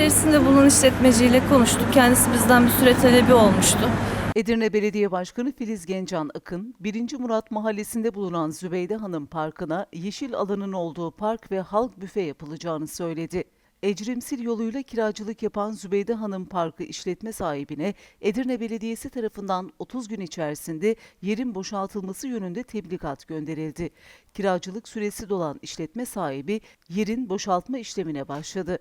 içerisinde bulunan işletmeciyle konuştuk. Kendisi bizden bir süre talebi olmuştu. Edirne Belediye Başkanı Filiz Gencan Akın, 1. Murat Mahallesi'nde bulunan Zübeyde Hanım Parkı'na yeşil alanın olduğu park ve halk büfe yapılacağını söyledi. Ecrimsil yoluyla kiracılık yapan Zübeyde Hanım Parkı işletme sahibine Edirne Belediyesi tarafından 30 gün içerisinde yerin boşaltılması yönünde tebligat gönderildi. Kiracılık süresi dolan işletme sahibi yerin boşaltma işlemine başladı.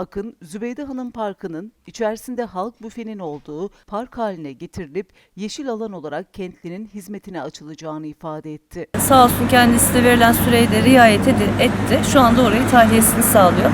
Akın, Zübeyde Hanım Parkı'nın içerisinde halk büfenin olduğu park haline getirilip yeşil alan olarak kentlinin hizmetine açılacağını ifade etti. Sağ olsun kendisi de verilen süreyi de riayet etti. Şu anda orayı tahliyesini sağlıyor.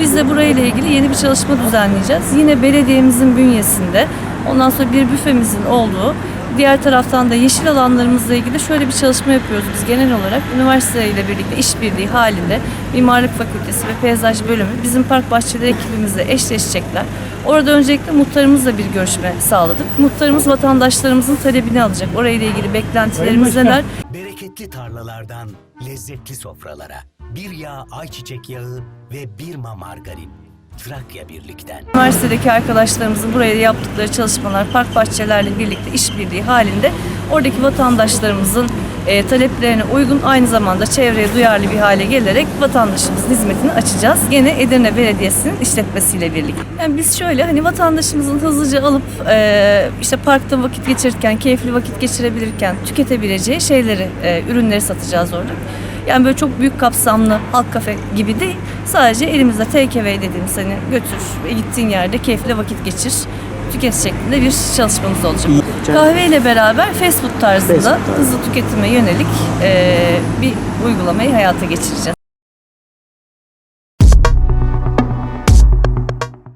Biz de burayla ilgili yeni bir çalışma düzenleyeceğiz. Yine belediyemizin bünyesinde ondan sonra bir büfemizin olduğu Diğer taraftan da yeşil alanlarımızla ilgili şöyle bir çalışma yapıyoruz biz genel olarak. Üniversite ile birlikte işbirliği halinde Mimarlık Fakültesi ve Peyzaj Bölümü bizim park bahçeleri ekibimizle eşleşecekler. Orada öncelikle muhtarımızla bir görüşme sağladık. Muhtarımız vatandaşlarımızın talebini alacak. Orayla ilgili beklentilerimiz neler? Bereketli tarlalardan lezzetli sofralara. Bir yağ ayçiçek yağı ve bir ma margarin. Trakya Birlik'ten. Üniversitedeki arkadaşlarımızın buraya yaptıkları çalışmalar park bahçelerle birlikte işbirliği halinde oradaki vatandaşlarımızın e, taleplerine uygun aynı zamanda çevreye duyarlı bir hale gelerek vatandaşımızın hizmetini açacağız. Gene Edirne Belediyesi'nin işletmesiyle birlikte. Yani biz şöyle hani vatandaşımızın hızlıca alıp e, işte parkta vakit geçirirken, keyifli vakit geçirebilirken tüketebileceği şeyleri, e, ürünleri satacağız orada. Yani böyle çok büyük kapsamlı halk kafe gibi değil. Sadece elimizde take away dediğimiz hani götür gittiğin yerde keyifli vakit geçir. Tüket şeklinde bir çalışmamız olacak. Kahve ile beraber fast food tarzında hızlı tüketime yönelik eee, bir uygulamayı hayata geçireceğiz.